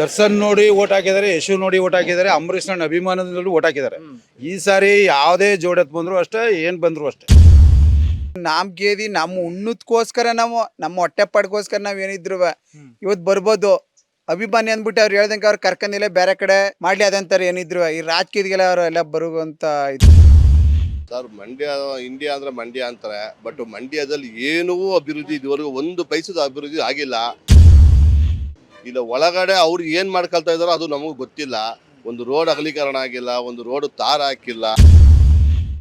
ದರ್ಶನ್ ನೋಡಿ ಓಟ್ ಹಾಕಿದ್ದಾರೆ ಯಶು ನೋಡಿ ಓಟ್ ಹಾಕಿದ್ದಾರೆ ಅಂಬರೀಷ್ ನನ್ನ ಅಭಿಮಾನದಿಂದಲೂ ಓಟ್ ಹಾಕಿದ್ದಾರೆ. ಈ ಸಾರಿ ಯಾವುದೇ ಜೋಡತ್ ಬಂದ್ರು ಅಷ್ಟೇ ಏನ್ ಬಂದ್ರು ಅಷ್ಟೇ. ನಮ್ ಗೇದಿ ನಮ್ಮ ಉಣ್ಣದಕ್ಕೋಸ್ಕರ ನಾವು ನಮ್ಮ ಹೊಟ್ಟೆ ಪಡ್ಕೋಸ್ಕರ ನಾವ್ ಏನಿದ್ರು ಇವತ್ ಬರ್ಬೋದು. ಅಭಿಮಾನಿ ಅಂದ್ಬಿಟ್ಟು ಅವ್ರು ಹೇಳ್ದಂಗೆ ಅವ್ರು ಕರ್ಕಂದಿಲ್ಲ ಬೇರೆ ಕಡೆ ಮಾಡ್ಲಿ ಅದಂತಾರೆ ಏನಿದ್ರು ಈ ರಾಜಕೀಯದಿಗೆಲ್ಲ ಅವ್ರು ಎಲ್ಲ ಬರುವಂತ ಇದು. ಸರ್ ಮಂಡ್ಯ ಇಂಡಿಯಾ ಅಂದ್ರೆ ಮಂಡ್ಯ ಅಂತಾರೆ ಬಟ್ ಮಂಡ್ಯದಲ್ಲಿ ಏನೂ ಅಭಿವೃದ್ಧಿ ಇದುವರೆಗೂ ಒಂದು ಪೈಸದ ಅಭಿವೃದ್ಧಿ ಆಗಿಲ್ಲ. ಇಲ್ಲ ಒಳಗಡೆ ಅವ್ರು ಏನ್ ಮಾಡ್ಕೊಳ್ತಾ ಇದಾರೋ ಅದು ನಮಗೆ ಗೊತ್ತಿಲ್ಲ. ಒಂದು ರೋಡ್ ಅಗಲೀಕರಣ ಆಗಿಲ್ಲ ಒಂದು ರೋಡ್ ತಾರ ಹಾಕಿಲ್ಲ.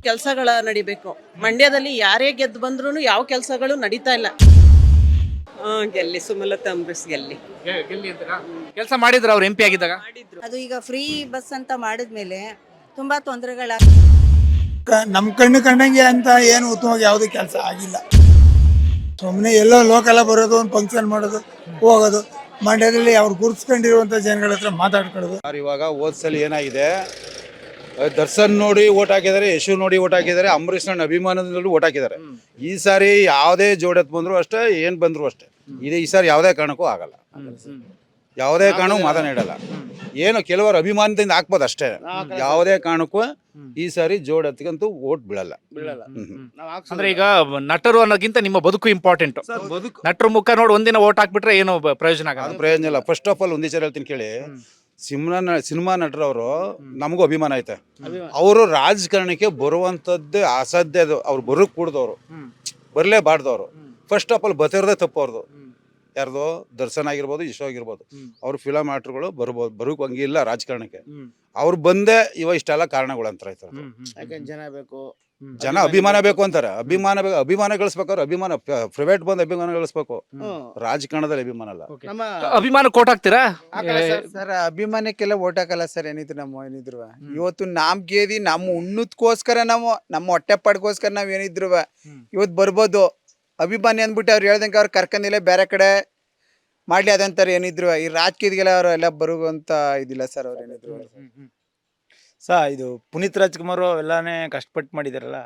ಕೆಲಸಗಳ ನಡಿಬೇಕು. ಮಂಡ್ಯದಲ್ಲಿ ಯಾರೇ ಗೆದ್ದು ಬಂದ್ರು ಯಾವ ಕೆಲಸಗಳು ನಡೀತಾ ಇಲ್ಲ. ಗೆಲ್ಲಿ ಸುಮಲತಾ ಅಂಬರೀಶ್ ಗೆಲ್ಲಿ. ಕೆಲಸ ಮಾಡಿದ್ರು ಅವ್ರು ಎಂ ಪಿ ಆಗಿದ್ದಾಗ ಅದು ಈಗ ಫ್ರೀ ಬಸ್ ಅಂತ ಮಾಡಿದ್ಮೇಲೆ ತುಂಬಾ ತೊಂದರೆಗಳ ಕ- ನಮ್ ಕಣ್ಣು ಕಂಡಂಗೆ ಅಂತ ಏನು ಉತ್ತಮವಾಗಿ ಯಾವುದೇ ಕೆಲಸ ಆಗಿಲ್ಲ. ಸುಮ್ಮನೆ ಎಲ್ಲೋ ಲೋಕಲ್ಲ ಬರೋದು ಒಂದು ಫಂಕ್ಷನ್ ಮಾಡೋದು ಹೋಗೋದು. ಮಂಡ್ಯದಲ್ಲಿ ಅವ್ರು ಗುರುತಿಸ್ಕೊಂಡಿರುವಂಥ ಜನಗಳ ಹತ್ರ ಮಾತಾಡ್ಕೊಳ್ಳೋದು. ಸರ್ ಇವಾಗ ಓದ್ಸಲ್ಲಿ ಏನಾಗಿದೆ? ದರ್ಶನ್ ನೋಡಿ ಓಟ್ ಹಾಕಿದ್ದಾರೆ ಯಶು ನೋಡಿ ಓಟ್ ಹಾಕಿದ್ದಾರೆ ಅಂಬರೀಷ್ ನನ್ನ ಅಭಿಮಾನದಿಂದಲೂ ಓಟ್ ಹಾಕಿದ್ದಾರೆ. ಈ ಸಾರಿ ಯಾವುದೇ ಜೋಡತ್ ಬಂದ್ರು ಅಷ್ಟೇ ಏನ್ ಬಂದ್ರು ಅಷ್ಟೇ. ಇದೇ ಈ ಸಾರಿ ಯಾವುದೇ ಕಾರಣಕ್ಕೂ ಆಗಲ್ಲ. ಯಾವುದೇ ಕಾರಣಕ್ಕೂ ಮಾತನಾಡಲ್ಲ ಏನು ಕೆಲವರು ಅಭಿಮಾನದಿಂದ ಹಾಕ್ಬೋದು ಅಷ್ಟೇ. ಯಾವುದೇ ಕಾರಣಕ್ಕೂ ಈ ಸಾರಿ ಜೋಡತ್ಗಂತೂ ಓಟ್ ಬೀಳಲ್ಲ. ಅಂದ್ರೆ ಈಗ ನಟರು ಅನ್ನೋಕ್ಕಿಂತ ನಿಮ್ಮ ಬದುಕು ಇಂಪಾರ್ಟೆಂಟ್ ನಟರು ಮುಖ ನೋಡಿ ಒಂದಿನ ಓಟ್ ಹಾಕ್ಬಿಟ್ರೆ ಏನು ಪ್ರಯೋಜನ ಅದು ಆಗಲ್ಲ ಪ್ರಯೋಜನ ಇಲ್ಲ. ಫಸ್ಟ್ ಆಫ್ ಆಲ್ ಒಂದೇ ಸರಿ ಹೇಳ್ತೀನಿ ಕೇಳಿ. ಸಿನಿಮಾ ಸಿನಿಮಾ ನಟರವರು ನಮಗೂ ಅಭಿಮಾನ ಐತೆ. ಅವರು ರಾಜಕಾರಣಕ್ಕೆ ಬರುವಂಥದ್ದೇ ಅಸಾಧ್ಯ ಅದು. ಅವ್ರು ಬರೋಕ್ ಕೂಡ್ದವ್ರು. ಬರಲೇಬಾರ್ದವ್ರು. ಫಸ್ಟ್ ಆಫ್ ಆಲ್ ಬತ್ತಿರೋದೇ ತಪ್ಪು ಅವ್ರದ್ದು ಯಾರ್ದು ದರ್ಶನ್ ಆಗಿರ್ಬೋದು ಇಶೋ ಆಗಿರ್ಬೋದು ಅವ್ರ ಫಿಲಮ್ ಆಟರ್ಗಳು ಬರ್ಬೋದು ಬರೋಕ್ ಹಂಗಿಲ್ಲ ರಾಜಕಾರಣಕ್ಕೆ ಅವ್ರು ಬಂದೇ ಇವ ಇಷ್ಟೆಲ್ಲ ಕಾರಣಗಳು ಅಂತ ಆಯ್ತು ಜನ ಬೇಕು. ಜನ ಅಭಿಮಾನ ಬೇಕು. ಅಂತಾರೆ. ಅಭಿಮಾನ ಬೇಕು ಅಭಿಮಾನ ಗಳಿಸ್ಬೇಕಾದ್ರೆ ಅಭಿಮಾನ ಪ್ರೈವೇಟ್ ಬಂದ್ ಅಭಿಮಾನ ಗಳಿಸ್ಬೇಕು. ರಾಜಕಾರಣದಲ್ಲಿ ಅಭಿಮಾನ ಅಲ್ಲ. ನಮ್ಮ ಅಭಿಮಾನ ಕೋಟ್ ಹಾಕ್ತೀರಾ? ಸರ್ ಅಭಿಮಾನಕ್ಕೆಲ್ಲ ಓಟ್ ಹಾಕಲ್ಲ ಸರ್ ಏನಿದ್ರು ನಮ್ಮ ಏನಿದ್ರು. ಇವತ್ತು ನಾಮ್ ಗೇದಿ ನಮ್ಮ ಉಣ್ಣದಕ್ಕೋಸ್ಕರ ನಾವು ನಮ್ಮ ಹೊಟ್ಟೆ ಪಾಡ್ಕೋಸ್ಕರ ನಾವ್ ಏನಿದ್ರು. ಇವತ್ ಬರ್ಬೋದು. ಅಭಿಮಾನಿ ಅಂದ್ಬಿಟ್ಟು ಅವ್ರು ಹೇಳ್ದಂಗೆ ಅವ್ರು ಕರ್ಕೊಂಡಿಲ್ಲ ಬೇರೆ ಕಡೆ ಮಾಡ್ಲಿ ಅದಂತಾರೆ ಏನಿದ್ರು. ಈ ರಾಜಕೀಯದಿಗೆಲ್ಲ ಅವ್ರು ಎಲ್ಲ ಬರುವಂತ ಇದಿಲ್ಲ ಸರ್ ಅವ್ರು ಏನಿದ್ರು ಸಾ ಇದು ಪುನೀತ್ ರಾಜ್ಕುಮಾರ್ ಎಲ್ಲಾನೇ ಕಷ್ಟಪಟ್ಟು ಮಾಡಿದಾರಲ್ಲ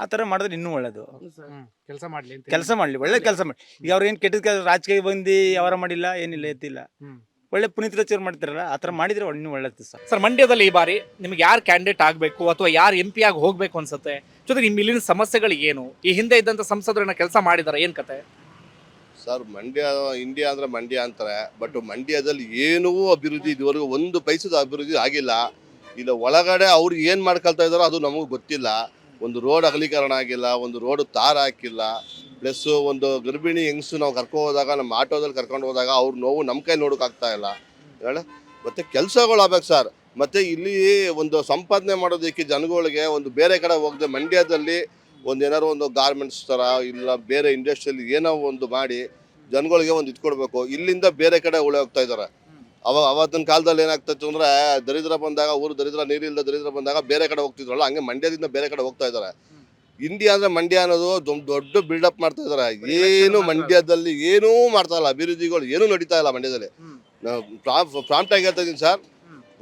ಆ ತರ ಮಾಡಿದ್ರೆ ಇನ್ನೂ ಒಳ್ಳೇದು. ಕೆಲಸ ಮಾಡ್ಲಿ ಅಂತ ಕೆಲಸ ಮಾಡ್ಲಿ ಒಳ್ಳೆ ಕೆಲಸ ಮಾಡಿ. ಈಗ ಅವ್ರು ಏನ್ ಕೆಟ್ಟದ ಕೆಲಸ ರಾಜಕೀಯ ಬಂದು ಅವರ ಮಾಡಿಲ್ಲ ಏನಿಲ್ಲ ಎತ್ತಿಲ್ಲ. ಒಳ್ಳೆ ಪುನೀತ್ ರಾಜ್ಕುಮಾರ್ ಮಾಡ್ತಾರಲ್ಲ ಆ ತರ ಮಾಡಿದ್ರೆ ಇನ್ನೂ ಒಳ್ಳೇದು ಸರ್. ಸರ್ ಮಂಡ್ಯದಲ್ಲಿ ಈ ಬಾರಿ ನಿಮ್ಗೆ ಯಾರು ಕ್ಯಾಂಡಿಡೇಟ್ ಆಗಬೇಕು ಅಥವಾ ಯಾರು ಎಂ ಪಿ ಆಗಿ ಹೋಗ್ಬೇಕು ಅನ್ಸುತ್ತೆ? ಜೊತೆಗೆ ನಿಮ್ಮ ಇಲ್ಲಿನ ಸಮಸ್ಯೆಗಳು ಏನು? ಈ ಹಿಂದೆ ಇದ್ದಂಥ ಸಂಸದರನ್ನ ಕೆಲಸ ಮಾಡಿದ್ದಾರೆ ಏನು ಕತೆ? ಸರ್, ಮಂಡ್ಯ, ಇಂಡಿಯಾ ಅಂದರೆ ಮಂಡ್ಯ ಅಂತಾರೆ ಬಟ್ ಮಂಡ್ಯದಲ್ಲಿ ಏನೂ ಅಭಿವೃದ್ಧಿ ಇದುವರೆಗೂ ಒಂದು ಪೈಸದ ಅಭಿವೃದ್ಧಿ ಆಗಿಲ್ಲ. ಇಲ್ಲ, ಒಳಗಡೆ ಅವ್ರು ಏನು ಮಾಡ್ಕೊಳ್ತಾ ಇದ್ದಾರೋ ಅದು ನಮಗೆ ಗೊತ್ತಿಲ್ಲ. ಒಂದು ರೋಡ್ ಅಗಲೀಕರಣ ಆಗಿಲ್ಲ, ಒಂದು ರೋಡ್ ತಾರ ಹಾಕಿಲ್ಲ ಪ್ಲಸ್ ಒಂದು ಗರ್ಭಿಣಿ ಹೆಂಗಸು ನಾವು ಕರ್ಕೊ ಹೋದಾಗ, ನಮ್ಮ ಆಟೋದಲ್ಲಿ ಕರ್ಕೊಂಡು ಹೋದಾಗ ಅವ್ರ ನೋವು ನಮ್ಮ ಕೈ ನೋಡೋಕ್ಕಾಗ್ತಾ ಇಲ್ಲ. ಹೇಳ? ಮತ್ತೆ ಕೆಲಸಗಳು ಆಗ್ಬೇಕು ಸರ್. ಮತ್ತೆ ಇಲ್ಲಿ ಒಂದು ಸಂಪಾದನೆ ಮಾಡೋದಕ್ಕೆ ಜನಗಳಿಗೆ ಒಂದು ಬೇರೆ ಕಡೆ ಹೋಗದೆ ಮಂಡ್ಯದಲ್ಲಿ ಒಂದು ಏನಾರು ಒಂದು ಗಾರ್ಮೆಂಟ್ಸ್ ಥರ ಇಲ್ಲ ಬೇರೆ ಇಂಡಸ್ಟ್ರಿಯಲ್ಲಿ ಏನೋ ಒಂದು ಮಾಡಿ ಜನಗಳಿಗೆ ಒಂದು ಇದು ಕೊಡಬೇಕು. ಇಲ್ಲಿಂದ ಬೇರೆ ಕಡೆ ಉಳಿ ಹೋಗ್ತಾ ಇದ್ದಾರೆ. ಅವಾಗ ಅವತ್ತಿನ ಕಾಲದಲ್ಲಿ ಏನಾಗ್ತಿತ್ತು ಅಂದ್ರೆ ದರಿದ್ರ ಬಂದಾಗ ಊರು ದರಿದ್ರ ನೀರಿಲ್ಲದ ದರಿದ್ರ ಬಂದಾಗ ಬೇರೆ ಕಡೆ ಹೋಗ್ತಿದ್ರಲ್ಲ ಹಂಗೆ ಮಂಡ್ಯದಿಂದ ಬೇರೆ ಕಡೆ ಹೋಗ್ತಾ ಇದ್ದಾರೆ. ಇಂಡಿಯಾ ಅಂದರೆ ಮಂಡ್ಯ ಅನ್ನೋದು ದೊಡ್ಡ ದೊಡ್ಡ ಬಿಲ್ಡಪ್ ಮಾಡ್ತಾ ಇದ್ದಾರೆ. ಏನು ಮಂಡ್ಯದಲ್ಲಿ ಏನೂ ಮಾಡ್ತಾ ಇಲ್ಲ. ಅಭಿವೃದ್ಧಿಗಳು ಏನೂ ನಡೀತಾ ಇಲ್ಲ ಮಂಡ್ಯದಲ್ಲಿ. ಪ್ರಾಂಪ್ಟ್ ಆಗಿ ಹೇಳ್ತಾ ಇದೀನಿ ಸರ್.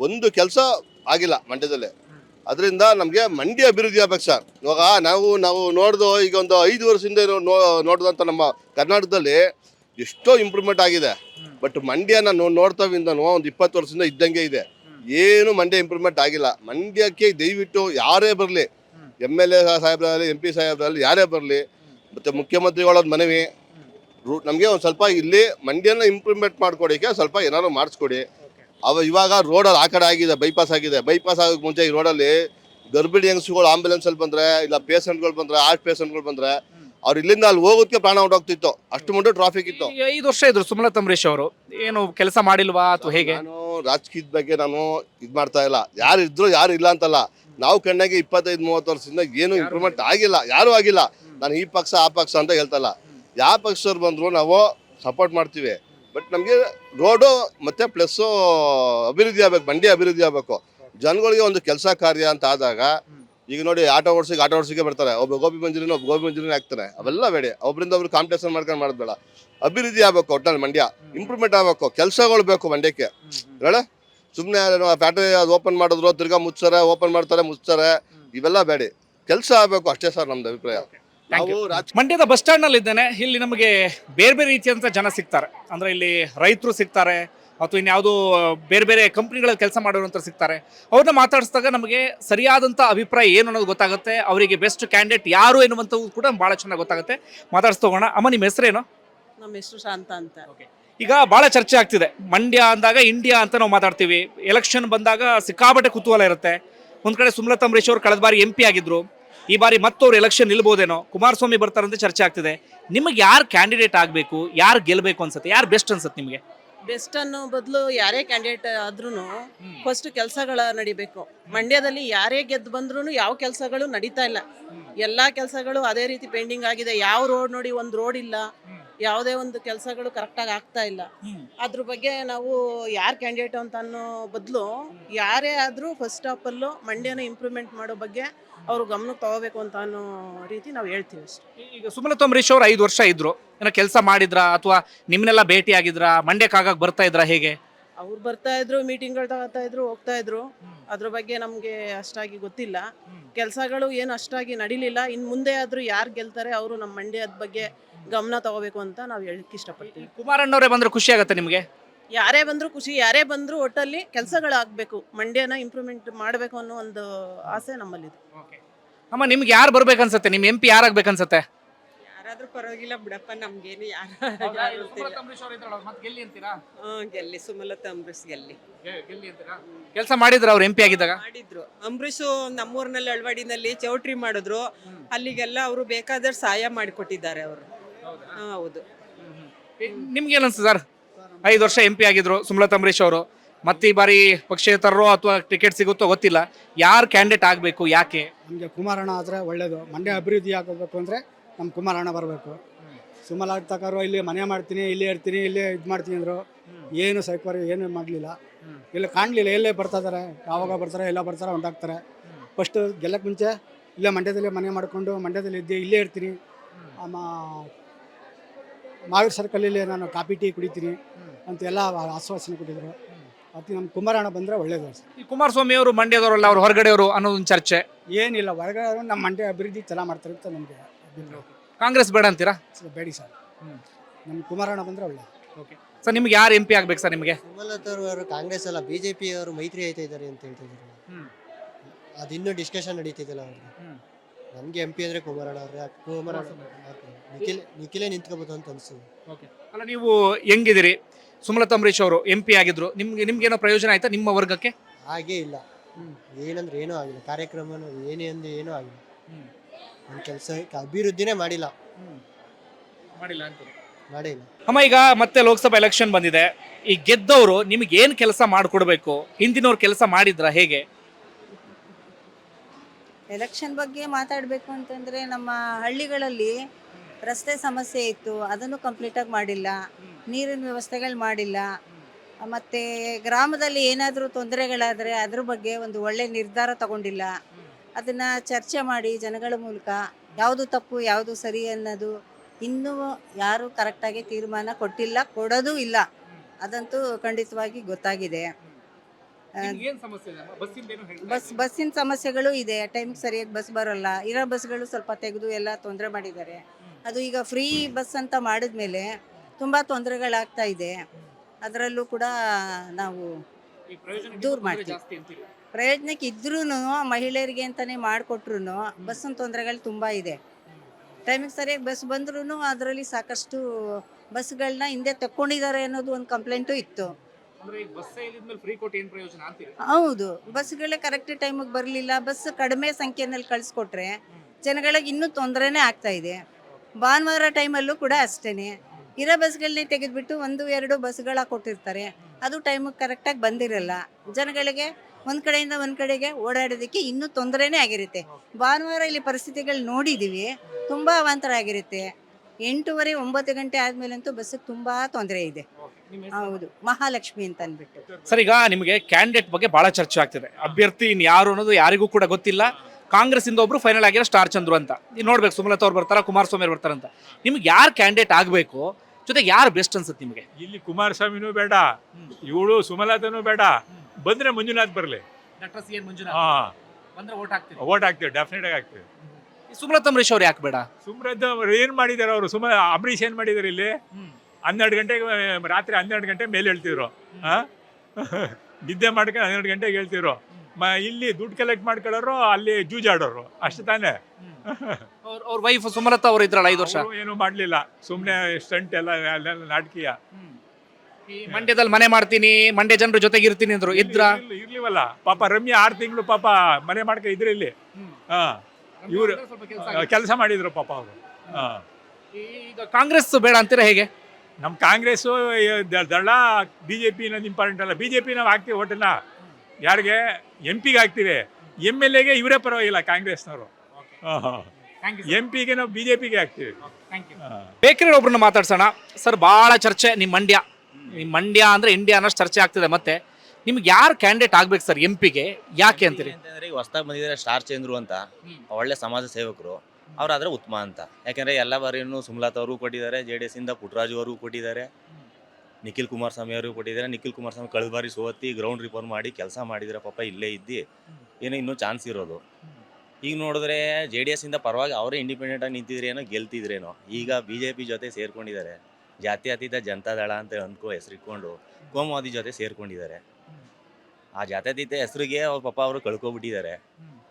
ಒಂದು ಕೆಲಸ ಆಗಿಲ್ಲ ಮಂಡ್ಯದಲ್ಲಿ. ಅದರಿಂದ ನಮಗೆ ಮಂಡ್ಯ ಅಭಿವೃದ್ಧಿ ಆಗ್ಬೇಕು ಸರ್ ಇವಾಗ ನಾವು ನಾವು ನೋಡ್ದು ಈಗ ಒಂದು ಐದು ವರ್ಷದಿಂದ ನೋಡಿದಂಥ ನಮ್ಮ ಕರ್ನಾಟಕದಲ್ಲಿ ಎಷ್ಟೋ ಇಂಪ್ರೂವ್ಮೆಂಟ್ ಆಗಿದೆ. ಬಟ್ ಮಂಡ್ಯನ ನೋ ನೋಡ್ತಾವಿಂದನೂ ಒಂದು ಇಪ್ಪತ್ತು ವರ್ಷದಿಂದ ಇದ್ದಂಗೆ ಇದೆ. ಏನು ಮಂಡ್ಯ ಇಂಪ್ರೂವ್ಮೆಂಟ್ ಆಗಿಲ್ಲ. ಮಂಡ್ಯಕ್ಕೆ ದಯವಿಟ್ಟು ಯಾರೇ ಬರಲಿ ಎಂ ಎಲ್ ಎ ಸಾಹೇಬ್ರಲ್ಲಿ ಎಂ ಪಿ ಸಾಹೇಬ್ರಲ್ಲಿ ಯಾರೇ ಬರಲಿ, ಮತ್ತು ಮುಖ್ಯಮಂತ್ರಿಗಳ ಮನವಿ ನಮಗೆ ಒಂದು ಸ್ವಲ್ಪ ಇಲ್ಲಿ ಮಂಡ್ಯನ ಇಂಪ್ರೂವ್ಮೆಂಟ್ ಮಾಡ್ಕೊಡೋಕ್ಕೆ ಸ್ವಲ್ಪ ಏನಾದ್ರು ಮಾಡಿಸ್ಕೊಡಿ. ಅವ ಇವಾಗ ರೋಡಲ್ಲಿ ಆ ಕಡೆ ಆಗಿದೆ ಬೈಪಾಸ್ ಆಗಿದೆ. ಬೈಪಾಸ್ ಆಗೋಕ್ಕೆ ಮುಂಚೆ ಈ ರೋಡಲ್ಲಿ ಗರ್ಭಿಣಿ ಹೆಂಗಸುಗಳು ಆಂಬುಲೆನ್ಸಲ್ಲಿ ಬಂದರೆ ಇಲ್ಲ ಪೇಷಂಟ್ಗಳು ಬಂದರೆ ಆರ್ಟ್ ಪೇಷಂಟ್ಗಳು ಬಂದರೆ ಅವ್ರು ಇಲ್ಲಿಂದ ಅಲ್ಲಿ ಹೋಗೋದಕ್ಕೆ ಪ್ರಾಣ ಹೊಂಟೋಗ್ತಿತ್ತು. ಅಷ್ಟು ಮುಂದೆ ಟ್ರಾಫಿಕ್ ಇತ್ತು. ಐದು ವರ್ಷ ಇದ್ರು ಸುಮಲತಾ ಅಂಬರೀಶ್ ಅವರು. ಏನು ಕೆಲಸ ಮಾಡಿಲ್ವಾ ಅಥವಾ ಹೇಗೆ? ನಾನು ರಾಜಕೀಯದ ಬಗ್ಗೆ ನಾನು ಇದು ಮಾಡ್ತಾ ಇಲ್ಲ. ಯಾರು ಇದ್ರು ಯಾರು ಇಲ್ಲ ಅಂತಲ್ಲ. ನಾವು ಕಣ್ಣಾಗೆ ಇಪ್ಪತ್ತೈದು ಮೂವತ್ತು ವರ್ಷದಿಂದ ಏನು ಇಂಪ್ರೂವ್ಮೆಂಟ್ ಆಗಿಲ್ಲ. ಯಾರೂ ಆಗಿಲ್ಲ. ನಾನು ಈ ಪಕ್ಷ ಆ ಪಕ್ಷ ಅಂತ ಹೇಳ್ತಲ್ಲ ಯಾವ ಪಕ್ಷದವ್ರು ಬಂದ್ರು ನಾವು ಸಪೋರ್ಟ್ ಮಾಡ್ತೀವಿ. ಬಟ್ ನಮಗೆ ರೋಡು ಮತ್ತು ಪ್ಲಸ್ಸು ಅಭಿವೃದ್ಧಿ ಆಗಬೇಕು, ಬಂಡಿ ಅಭಿವೃದ್ಧಿ ಆಗಬೇಕು. ಜನಗಳಿಗೆ ಒಂದು ಕೆಲಸ ಕಾರ್ಯ ಅಂತ ಆದಾಗ ಈಗ ನೋಡಿ ಆಟೋ ಓಡಿಸಿಗೆ ಆಟೋ ಓಡಿಸಿಗೆ ಬರ್ತಾರೆ. ಒಬ್ಬ ಗೋಬಿ ಮಂಜೂರಿನ ಒಬ್ಬ ಗೋಬಿ ಮಂಜೂರಿನ ಹಾಕ್ತಾರೆ. ಅವೆಲ್ಲ ಬೇಡ. ಒಬ್ಬರಿಂದ ಒಬ್ರು ಕಾಂಪಿಟೇಷನ್ ಮಾಡ್ಕೊಂಡು ಮಾಡೋದು ಅಭಿವೃದ್ಧಿ ಆಗಬೇಕು ಒಟ್ನಲ್ಲಿ ಮಂಡ್ಯ. ಇಂಪ್ರೂವ್ಮೆಂಟ್ ಆಗಬೇಕು. ಕೆಲಸಗಳು ಬೇಕು ಮಂಡ್ಯಕ್ಕೆ. ಹೇಳ? ಸುಮ್ಮನೆ ಫ್ಯಾಕ್ಟ್ರಿ ಅದು ಓಪನ್ ಮಾಡಿದ್ರು, ತಿರ್ಗಾ ಮುಚ್ತಾರೆ ಓಪನ್ ಮಾಡ್ತಾರೆ, ಮುಚ್ಚಾರೆ. ಇವೆಲ್ಲ ಬೇಡಿ. ಕೆಲಸ ಆಗಬೇಕು ಅಷ್ಟೇ ಸರ್ ನಮ್ದು ಅಭಿಪ್ರಾಯ. ನಾವು ರಾಜ ಮಂಡ್ಯದ ಬಸ್ ಸ್ಟ್ಯಾಂಡ್ನಲ್ಲಿ ಇದ್ದೇನೆ. ಇಲ್ಲಿ ನಮಗೆ ಬೇರೆ ಬೇರೆ ರೀತಿಯಂತ ಜನ ಸಿಗ್ತಾರೆ. ಅಂದ್ರೆ ಇಲ್ಲಿ ರೈತರು ಸಿಗ್ತಾರೆ ಅಥವಾ ಇನ್ಯಾವುದೋ ಬೇರೆ ಬೇರೆ ಕಂಪ್ನಿಗಳಲ್ಲಿ ಕೆಲಸ ಮಾಡೋರಂತ ಸಿಗ್ತಾರೆ. ಅವ್ರನ್ನ ಮಾತಾಡಿಸಿದಾಗ ನಮಗೆ ಸರಿಯಾದಂತ ಅಭಿಪ್ರಾಯ ಏನು ಅನ್ನೋದು ಗೊತ್ತಾಗುತ್ತೆ. ಅವರಿಗೆ ಬೆಸ್ಟ್ ಕ್ಯಾಂಡಿಡೇಟ್ ಯಾರು ಎನ್ನುವಂಥವು ಕೂಡ ಭಾಳ ಚೆನ್ನಾಗಿ ಗೊತ್ತಾಗುತ್ತೆ. ಮಾತಾಡಿಸ್ತೋಗೋಣ ಅಮ್ಮ ನಿಮ್ಮ ಹೆಸರೇನು ನಮ್ಮ ಹೆಸರು ಶಾಂತ ಅಂತ. ಈಗ ಬಹಳ ಚರ್ಚೆ ಆಗ್ತಿದೆ. ಮಂಡ್ಯ ಅಂದಾಗ ಇಂಡಿಯಾ ಅಂತ ನಾವು ಮಾತಾಡ್ತೀವಿ. ಎಲೆಕ್ಷನ್ ಬಂದಾಗ ಸಿಕ್ಕಾಪಟ್ಟೆ ಕುತೂಹಲ ಇರುತ್ತೆ. ಒಂದ್ ಕಡೆ ಸುಮಲತಾ ಅಂಬರೀಶ್ ಅವರು ಕಳೆದ ಬಾರಿ ಎಂ ಪಿ ಆಗಿದ್ರು. ಈ ಬಾರಿ ಮತ್ತವ್ರು ಎಲೆಕ್ಷನ್ ನಿಲ್ಬೋದೇನೋ? ಕುಮಾರಸ್ವಾಮಿ ಬರ್ತಾರಂತ ಚರ್ಚೆ ಆಗ್ತಿದೆ. ನಿಮಗೆ ಯಾರು ಕ್ಯಾಂಡಿಡೇಟ್ ಆಗಬೇಕು? ಯಾರು ಗೆಲ್ಲಬೇಕು ಅನ್ಸುತ್ತೆ? ಯಾರು ಬೆಸ್ಟ್ ಅನ್ಸುತ್ತೆ ನಿಮಗೆ? ಬೆಸ್ಟ್ ಅನ್ನೋ ಬದಲು ಯಾರೇ ಕ್ಯಾಂಡಿಡೇಟ್ ಆದ್ರೂ ಫಸ್ಟ್ ಕೆಲಸಗಳ ನಡಿಬೇಕು. ಮಂಡ್ಯದಲ್ಲಿ ಯಾರೇ ಗೆದ್ದು ಬಂದ್ರೂ ಯಾವ ಕೆಲಸಗಳು ನಡೀತಾ ಇಲ್ಲ. ಎಲ್ಲ ಕೆಲಸಗಳು ಅದೇ ರೀತಿ ಪೆಂಡಿಂಗ್ ಆಗಿದೆ. ಯಾವ ರೋಡ್ ನೋಡಿ ಒಂದು ರೋಡ್ ಇಲ್ಲ. ಯಾವುದೇ ಒಂದು ಕೆಲಸಗಳು ಕರೆಕ್ಟಾಗಿ ಆಗ್ತಾ ಇಲ್ಲ. ಅದ್ರ ಬಗ್ಗೆ ನಾವು ಯಾರು ಕ್ಯಾಂಡಿಡೇಟ್ ಅಂತ ಅನ್ನೋ ಬದಲು ಯಾರೇ ಆದರೂ ಫಸ್ಟ್ ಆಫಲ್ಲೂ ಮಂಡ್ಯನ ಇಂಪ್ರೂವ್ಮೆಂಟ್ ಮಾಡೋ ಬಗ್ಗೆ ಅವರು ಗಮನಕ್ಕೆ ತಗೋಬೇಕು ಅಂತ ಅನ್ನೋ ರೀತಿ ನಾವು ಹೇಳ್ತೀವಿ ಅಷ್ಟೇ. ಈಗ ಸುಮಲತಾ ಅಂಬರೀಶ್ ಅವರು ಐದು ವರ್ಷ ಇದ್ರು. ಏನೋ ಕೆಲಸ ಮಾಡಿದ್ರಾ? ಅಥವಾ ನಿಮ್ಮನ್ನೆಲ್ಲ ಭೇಟಿ ಆಗಿದ್ರಾ? ಮಂಡ್ಯಕ್ಕಾಗಕ್ಕೆ ಬರ್ತಾ ಇದ್ರಾ ಹೇಗೆ? ಅವ್ರು ಬರ್ತಾ ಇದ್ರು ಮೀಟಿಂಗ್ಗಳು ತಗೋತಾ ಇದ್ರು ಹೋಗ್ತಾ ಇದ್ರು. ಅದ್ರ ಬಗ್ಗೆ ನಮಗೆ ಅಷ್ಟಾಗಿ ಗೊತ್ತಿಲ್ಲ. ಕೆಲಸಗಳು ಏನು ಅಷ್ಟಾಗಿ ನಡಿಲಿಲ್ಲ. ಇನ್ನು ಮುಂದೆ ಆದರೂ ಯಾರು ಗೆಲ್ತಾರೆ ಅವರು ನಮ್ಮ ಮಂಡ್ಯದ ಬಗ್ಗೆ ಗಮನ ತಗೋಬೇಕು ಅಂತ ನಾವು ಹೇಳಕ್ಕೆ ಇಷ್ಟಪಡ್ತೀವಿ. ಕುಮಾರಣ್ಣವರೇ ಬಂದ್ರೆ ಖುಷಿ ಆಗುತ್ತೆ ನಿಮಗೆ? ಯಾರೇ ಬಂದರೂ ಖುಷಿ ಯಾರೇ ಬಂದರೂ ಒಟ್ಟಲ್ಲಿ ಕೆಲಸಗಳಾಗಬೇಕು. ಮಂಡ್ಯನ ಇಂಪ್ರೂವ್ಮೆಂಟ್ ಮಾಡಬೇಕು ಅನ್ನೋ ಒಂದು ಆಸೆ ನಮ್ಮಲ್ಲಿದೆ. ಅಮ್ಮ ನಿಮ್ಗೆ ಯಾರು ಬರ್ಬೇಕನ್ಸತ್ತೆ? ನಿಮ್ಮ ಎಂ ಪಿ ಯಾರಾಗ್ಬೇಕನ್ಸುತ್ತೆ? ಯಾರಾದ್ರೂ ಪರವಾಗಿಲ್ಲ ಬಿಡಪ್ಪ ನಮ್ಗೇನು ಯಾರು ಗೆಲ್ಲಿ ಸುಮಲತಾ ಅಂಬರೀಶ್ ಗೆಲ್ಲಿ. ಕೆಲಸ ಮಾಡಿದ್ರು ಅವ್ರು ಎಂ ಪಿ ಆಗಿದ್ದಾಗ? ಮಾಡಿದ್ರು. ಅಂಬರೀಷು ನಮ್ಮೂರಿನಲ್ಲಿ ಅಳವಾಡಿನಲ್ಲಿ ಚೌಟ್ರಿ ಮಾಡಿದ್ರು. ಅಲ್ಲಿಗೆಲ್ಲ ಅವರು ಬೇಕಾದಷ್ಟು ಸಹಾಯ ಮಾಡಿಕೊಟ್ಟಿದ್ದಾರೆ ಅವರು. ಹೌದು? ನಿಮ್ಗೆ ಏನ್ ಅನ್ಸುತ್ತೆ ಸರ್? ಐದು ವರ್ಷ ಎಂ ಪಿ ಆಗಿದ್ರು, ಸುಮಲತಾ ಅಂಬರೀಶ್ ಅವರು. ಮತ್ತೆ ಈ ಬಾರಿ ಪಕ್ಷೇತರರು ಅಥವಾ ಟಿಕೆಟ್ ಸಿಗುತ್ತೋ ಗೊತ್ತಿಲ್ಲ. ಯಾರು ಕ್ಯಾಂಡಿಡೇಟ್ ಆಗಬೇಕು, ಯಾಕೆ? ನಮಗೆ ಕುಮಾರಣ್ಣ ಆದರೆ ಒಳ್ಳೇದು. ಮಂಡ್ಯ ಅಭಿವೃದ್ಧಿ ಆಗಬೇಕು ಅಂದರೆ ನಮ್ಮ ಕುಮಾರಣ್ಣ ಬರಬೇಕು. ಸುಮಲ ತಕರು ಇಲ್ಲಿ ಮನೆ ಮಾಡ್ತೀನಿ, ಇಲ್ಲೇ ಇರ್ತೀನಿ, ಇಲ್ಲೇ ಇದು ಮಾಡ್ತೀನಿ ಅಂದರು. ಏನು ಸೈಕ್ವರ್, ಏನು ಮಾಡಲಿಲ್ಲ. ಇಲ್ಲ ಕಾಣಲಿಲ್ಲ, ಎಲ್ಲೇ ಬರ್ತಾ ಇದಾರೆ. ಯಾವಾಗ ಬರ್ತಾರೆ, ಎಲ್ಲ ಬರ್ತಾರೆ ಉಂಟಾಗ್ತಾರೆ ಫಸ್ಟು ಗೆಲ್ಲಕ್ಕೆ ಮುಂಚೆ ಇಲ್ಲೇ ಮಂಡ್ಯದಲ್ಲೇ ಮನೆ ಮಾಡಿಕೊಂಡು, ಮಂಡ್ಯದಲ್ಲಿ ಇದ್ದೆ, ಇಲ್ಲೇ ಇರ್ತೀನಿ. ಆಮ ಸರ್ಕಲ್ ಸರ್ಕಲಲ್ಲಿ ನಾನು ಕಾಫಿ, ಟೀ ಕುಡಿತೀನಿ. ಅಂತೆಲ್ಲ ಆಶ್ವಾಸನೆ ಕೊಟ್ಟಿದ್ರು. ಅದಕ್ಕೆ ನಮ್ಮ ಕುಮಾರಣ್ಣ ಬಂದರೆ ಒಳ್ಳೇದು ಸರ್. ಈ ಕುಮಾರಸ್ವಾಮಿ ಅವರು ಮಂಡ್ಯದವರಲ್ಲ ಅವ್ರು ಹೊರಗಡೆಯವರು ಅನ್ನೋದೊಂದು ಚರ್ಚೆ. ಏನಿಲ್ಲ ಹೊರಗಡೆ ನಮ್ಮ ಮಂಡ್ಯ ಅಭಿವೃದ್ಧಿ ಚೆನ್ನಾಗಿ ಮಾಡ್ತಾರೆ ಅಂತ ನಮಗೆ ಕಾಂಗ್ರೆಸ್ ಬೇಡ ಅಂತೀರಾ? ಬೇಡಿ ಸರ್. ನಮ್ಮ ಕುಮಾರಣ್ಣ ಬಂದರೆ ಓಕೆ. ಸರ್ ನಿಮ್ಗೆ ಯಾರು ಎಂ ಪಿ ಆಗ್ಬೇಕು ಸರ್ ನಿಮಗೆ? ಅವರು ಕಾಂಗ್ರೆಸ್ ಅಲ್ಲ ಬಿಜೆಪಿ ಅವರು ಮೈತ್ರಿ ಆಯ್ತಾ ಇದ್ದಾರೆ ಅಂತ ಹೇಳ್ತಿದ್ದಾರೆ ಅದು ಇನ್ನೂ ಡಿಸ್ಕಷನ್ ನಡೀತಿದ್ದಿಲ್ಲ ಅವ್ರಿಗೆ ನಮ್ಗೆ ಎಂ ಪಿ ಅಂದ್ರೆ ಕುಮಾರಣ್ಣ ಅವ್ರೆ ಕುಮಾರಣ್ಣ ನಿಖಿಲ್ ನಿಖಿಲೇ ನಿಂತ್ಕೋಬೋದು ಅಂತ ಅನ್ಸುತ್ತೆ. ಅಲ್ಲ ನೀವು ಹೆಂಗಿದಿರಿ ಸುಮಲತಾ ಅಂಬರೀಶ್ ಅವರು ಎಂ ಪಿ ಆಗಿದ್ರು. ನಿಮ್ಗೆ ನಿಮ್ಗೇನೋ ಪ್ರಯೋಜನ ಆಯ್ತಾ ನಿಮ್ಮ ವರ್ಗಕ್ಕೆ? ಹಾಗೇ ಇಲ್ಲ. ಏನಂದ್ರೆ ಏನೂ ಆಗಿಲ್ಲ. ಕಾರ್ಯಕ್ರಮ ಏನೇ ಅಂದ್ರೆ ಏನೂ ಆಗಿಲ್ಲ. ಒಂದು ಕೆಲಸ ಅಭಿವೃದ್ಧಿನೇ ಮಾಡಿಲ್ಲ. ಮಾಡಿಲ್ಲ ಅಂತ ಮಾಡಿಲ್ಲ. ಇಲ್ಲ ಅಮ್ಮ ಈಗ ಮತ್ತೆ ಲೋಕಸಭಾ ಎಲೆಕ್ಷನ್ ಬಂದಿದೆ. ಈ ಗೆದ್ದವರು ನಿಮ್ಗೆ ಏನು ಕೆಲಸ ಮಾಡಿಕೊಡ್ಬೇಕು? ಹಿಂದಿನವ್ರು ಕೆಲಸ ಮಾಡಿದ್ರ ಹೇಗೆ? ಎಲೆಕ್ಷನ್ ಬಗ್ಗೆ ಮಾತಾಡಬೇಕು ಅಂತಂದರೆ ನಮ್ಮ ಹಳ್ಳಿಗಳಲ್ಲಿ ರಸ್ತೆ ಸಮಸ್ಯೆ ಇತ್ತು ಅದನ್ನು ಕಂಪ್ಲೀಟಾಗಿ ಮಾಡಿಲ್ಲ. ನೀರಿನ ವ್ಯವಸ್ಥೆಗಳು ಮಾಡಿಲ್ಲ. ಮತ್ತು ಗ್ರಾಮದಲ್ಲಿ ಏನಾದರೂ ತೊಂದರೆಗಳಾದರೆ ಅದ್ರ ಬಗ್ಗೆ ಒಂದು ಒಳ್ಳೆ ನಿರ್ಧಾರ ತಗೊಂಡಿಲ್ಲ. ಅದನ್ನು ಚರ್ಚೆ ಮಾಡಿ ಜನಗಳ ಮೂಲಕ ಯಾವುದು ತಪ್ಪು ಯಾವುದು ಸರಿ ಅನ್ನೋದು ಇನ್ನೂ ಯಾರೂ ಕರೆಕ್ಟಾಗಿ ತೀರ್ಮಾನ ಕೊಟ್ಟಿಲ್ಲ ಕೊಡೋದು ಇಲ್ಲ. ಅದಂತೂ ಖಂಡಿತವಾಗಿ ಗೊತ್ತಾಗಿದೆ. ಬಸ್ ಬಸ್ಸಿನ ಸಮಸ್ಯೆಗಳು ಇದೆ. ಟೈಮ್ಗೆ ಸರಿಯಾಗಿ ಬಸ್ ಬರೋಲ್ಲ. ಇರೋ ಬಸ್ಗಳು ಸ್ವಲ್ಪ ತೆಗೆದು ಎಲ್ಲ ತೊಂದರೆ ಮಾಡಿದ್ದಾರೆ. ಅದು ಈಗ ಫ್ರೀ ಬಸ್ ಅಂತ ಮಾಡಿದ್ಮೇಲೆ ತುಂಬ ತೊಂದರೆಗಳಾಗ್ತಾ ಇದೆ. ಅದರಲ್ಲೂ ಕೂಡ ನಾವು ದೂರ ಮಾಡ್ತೀವಿ. ಪ್ರಯೋಜನಕ್ಕೆ ಇದ್ರೂ ಮಹಿಳೆಯರಿಗೆ ಅಂತಲೇ ಮಾಡಿಕೊಟ್ರು ಬಸ್ಸಿನ ತೊಂದರೆಗಳು ತುಂಬ ಇದೆ. ಟೈಮಿಗೆ ಸರಿಯಾಗಿ ಬಸ್ ಬಂದ್ರೂ ಅದರಲ್ಲಿ ಸಾಕಷ್ಟು ಬಸ್ಗಳನ್ನ ಹಿಂದೆ ತಕ್ಕೊಂಡಿದ್ದಾರೆ ಅನ್ನೋದು ಒಂದು ಕಂಪ್ಲೇಂಟು ಇತ್ತು. ಹೌದು ಬಸ್ಗಳೇ ಕರೆಕ್ಟ್ ಟೈಮಿಗೆ ಬರಲಿಲ್ಲ. ಬಸ್ ಕಡಿಮೆ ಸಂಖ್ಯೆನಲ್ಲಿ ಕಳಿಸ್ಕೊಟ್ರೆ ಜನಗಳಿಗೆ ಇನ್ನೂ ತೊಂದರೆನೇ ಆಗ್ತಾ ಇದೆ. ಭಾನುವಾರ ಟೈಮಲ್ಲೂ ಕೂಡ ಅಷ್ಟೇ ಇರೋ ಬಸ್ಗಳನ್ನೇ ತೆಗೆದುಬಿಟ್ಟು ಒಂದು, ಎರಡು ಬಸ್ಗಳ ಕೊಟ್ಟಿರ್ತಾರೆ. ಅದು ಟೈಮಿಗೆ ಕರೆಕ್ಟಾಗಿ ಬಂದಿರಲ್ಲ. ಜನಗಳಿಗೆ ಒಂದು ಕಡೆಯಿಂದ ಒಂದು ಕಡೆಗೆ ಓಡಾಡೋದಕ್ಕೆ ಇನ್ನೂ ತೊಂದರೆನೇ ಆಗಿರುತ್ತೆ. ಭಾನುವಾರ ಇಲ್ಲಿ ಪರಿಸ್ಥಿತಿಗಳು ನೋಡಿದ್ದೀವಿ ತುಂಬ ಅವಾಂತರ ಆಗಿರುತ್ತೆ. ಎಂಟೂವರೆ, ಒಂಬತ್ತು ಗಂಟೆ ಆದಮೇಲಂತೂ ಬಸ್ಸಿಗೆ ತುಂಬ ತೊಂದರೆ ಇದೆ. ಹೌದು, ಮಹಾಲಕ್ಷ್ಮಿ ಅಂತ ಅಂದ್ಬಿಟ್ಟು. ಸರ್, ಈಗ ನಿಮಗೆ ಕ್ಯಾಂಡಿಡೇಟ್ ಬಗ್ಗೆ ಬಹಳ ಚರ್ಚೆ ಆಗ್ತಿದೆ. ಅಭ್ಯರ್ಥಿ ಇನ್ ಯಾರು ಅನ್ನೋದು ಯಾರಿಗೂ ಕೂಡ ಗೊತ್ತಿಲ್ಲ. ಕಾಂಗ್ರೆಸ್ ಇಂದ ಒಬ್ರು ಫೈನಲ್ ಆಗಿರೋ ಸ್ಟಾರ್ ಚಂದ್ರು ಅಂತ. ನೀವು ನೋಡ್ಬೇಕು ಸುಮಲತಾ ಅವ್ರು ಬರ್ತಾರ ಕುಮಾರಸ್ವಾಮಿ ಅವ್ರು ಬರ್ತಾರಂತ. ನಿಮ್ಗೆ ಯಾರು ಕ್ಯಾಂಡಿಡೇಟ್ ಆಗಬೇಕು? ಜೊತೆಗೆ ಯಾರು ಬೆಸ್ಟ್ ಅನ್ಸುತ್ತೆ ನಿಮಗೆ? ಇಲ್ಲಿ ಕುಮಾರಸ್ವಾಮಿನೂ ಬೇಡ ಇವಳು ಸುಮಲತಾನೂ ಬೇಡ ಬಂದ್ರೆ ಮಂಜುನಾಥ್ ಬರಲಿ. ಹಾ. ಓಟ್ ಹಾಕ್ತೀವಿ ಡೆಫಿನೆಟ್ ಆಗಿ ಹಾಕ್ತೀವಿ. ಸುಮಲತಾ ಅಂಬರೀಶ್ ಅವ್ರು ಯಾಕೆ ಬೇಡ? ಸುಮಲತ ಅವ್ರು ಏನ್ ಮಾಡಿದಾರೆ ಅವರು? ಸುಮ ಅಂಬರೀಷ್ ಏನ್ ಮಾಡಿದಾರೆ ಇಲ್ಲಿ? ಹನ್ನೆರಡು ಗಂಟೆಗೆ ರಾತ್ರಿ ಹನ್ನೆರಡು ಗಂಟೆ ಮೇಲೆ ಹೇಳ್ತಿದ್ರು. ಹಾ? ನಿದ್ದೆ ಮಾಡ್ಕೊಂಡು ಹನ್ನೆರಡು ಗಂಟೆಗೆ ಹೇಳ್ತಿದ್ರು. ಮ ಇಲ್ಲಿ ದುಡ್ಡು ಕಲೆಕ್ಟ್ ಮಾಡ್ಕೊಳ್ಳೋರು ಅಲ್ಲಿ ಜೂಜಾಡೋರು. ಅಷ್ಟು ತಾನೇ. ಅವ್ರ ವೈಫ್ ಸುಮಲತಾ ಅವರು ಇದ್ರಲ್ಲ ಐದು ವರ್ಷ? ಅವ್ರು ಏನು ಮಾಡ್ಲಿಲ್ಲ. ಸುಮ್ನೆ ಸ್ಟಂಟ್ ಎಲ್ಲ ಅಲ್ಲೆಲ್ಲ ನಾಟಕೀಯ. ಈ ಮಂಡ್ಯದಲ್ಲಿ ಮನೆ ಮಾಡ್ತೀನಿ ಮಂಡ್ಯ ಜನರ ಜೊತೆಗೆ ಇರ್ತೀನಿ ಅಂದ್ರು. ಇದ್ರ? ಇರ್ಲಿ- ಇರ್ಲಿವಲ್ಲ. ಪಾಪ ರಮ್ಯಾ ಆರು ತಿಂಗಳು ಪಾಪ ಮನೆ ಮಾಡ್ಕೊ ಇದ್ರು ಇಲ್ಲಿ. ಹಾ. ಇವ್ರು ಕೆಲಸ ಮಾಡಿದ್ರು ಪಾಪ ಅವರು. ಹಾ. ಈಗ ಕಾಂಗ್ರೆಸ್ ಬೇಡ ಅಂತೀರಾ ಹೇಗೆ? ನಮ್ಮ ಕಾಂಗ್ರೆಸ್ಸು ದ- ದಳ ಬಿ ಜೆ ಇಂಪಾರ್ಟೆಂಟ್ ಅಲ್ಲ. ಬಿ ಜೆ ಪಿ ನಾವು ಹಾಕ್ತೀವಿ ಓಟನ್ನ ಯಾರಿಗೆ ಎಂ ಪಿಗೆ ಹಾಕ್ತೀವಿ ಎಂ ಎಲ್ ಎಗೆ ಇವರೇ ಪರವಾಗಿಲ್ಲ ಕಾಂಗ್ರೆಸ್ನವರು ಎಂ ಪಿಗೆ ನಾವು ಬಿ ಜೆ ಪಿಗೆ ಹಾಕ್ತೀವಿ. ಬೇಕರಿ ಒಬ್ರನ್ನ ಮಾತಾಡ್ಸೋಣ. ಸರ್ ಬಹಳ ಚರ್ಚೆ ನಿಮ್ಮ ಮಂಡ್ಯ. ನಿಮ್ಮ ಮಂಡ್ಯ ಅಂದ್ರೆ ಇಂಡಿಯಾ ಅನ್ನೋಷ್ಟು ಚರ್ಚೆ ಆಗ್ತಿದೆ ಮತ್ತೆ. ನಿಮ್ಗೆ ಯಾರು ಕ್ಯಾಂಡಿಡೇಟ್ ಆಗ್ಬೇಕು ಸರ್ ಎಂ ಪಿಗೆ ಯಾಕೆ ಅಂತೀರಿ? ಅಂತಂದ್ರೆ ಈಗ ಹೊಸದಾಗಿ ಬಂದಿದ್ದಾರೆ ಸ್ಟಾರ್ ಚಂದ್ರು ಅಂತ. ಒಳ್ಳೆ ಸಮಾಜ ಸೇವಕರು. ಅವರಾದ್ರೆ ಉತ್ತಮ ಅಂತ. ಯಾಕಂದ್ರೆ ಎಲ್ಲ ಬಾರಿನೂ ಸುಮಲತಾ ಅವರು ಕೊಟ್ಟಿದ್ದಾರೆ ಜೆ ಡಿ ಎಸ್ ಇಂದ ಪುಟ್ಟರಾಜು ಅವರು ಕೊಟ್ಟಿದ್ದಾರೆ. ನಿಖಿಲ್ ಕುಮಾರಸ್ವಾಮಿ ಅವರು ಕೊಟ್ಟಿದ್ದಾರೆ. ನಿಖಿಲ್ ಕುಮಾರಸ್ವಾಮಿ ಕಳೆದ ಬಾರಿ ಸೋತಿ ಗ್ರೌಂಡ್ ರಿಪೋರ್ಟ್ ಮಾಡಿ, ಕೆಲಸ ಮಾಡಿದ್ರೆ ಪಾಪ ಇಲ್ಲೇ ಇದ್ದು. ಏನೋ ಇನ್ನೂ ಚಾನ್ಸ್ ಇರೋದು. ಈಗ ನೋಡಿದ್ರೆ ಜೆ ಡಿ ಎಸ್ ಇಂದ ಪರವಾಗಿ ಅವರೇ ಇಂಡಿಪೆಂಡೆಂಟ್ ಆಗಿ ನಿಂತಿದ್ರೇನೋ ಗೆಲ್ತಿದ್ರೇನೋ. ಈಗ ಬಿ ಜೆ ಪಿ ಜೊತೆ ಸೇರ್ಕೊಂಡಿದ್ದಾರೆ. ಜಾತ್ಯತೀತ ಜನತಾದಳ ಅಂತ ಅಂದ್ಕೋ ಹೆಸರಿಟ್ಕೊಂಡು, ಕೋಮುವಾದಿ ಜೊತೆ ಸೇರ್ಕೊಂಡಿದ್ದಾರೆ. ಆ ಜಾತ್ಯತೀತ ಹೆಸರಿಗೆ ಅವ್ರ ಪಾಪ ಅವರು ಕಳ್ಕೊಬಿಟ್ಟಿದ್ದಾರೆ.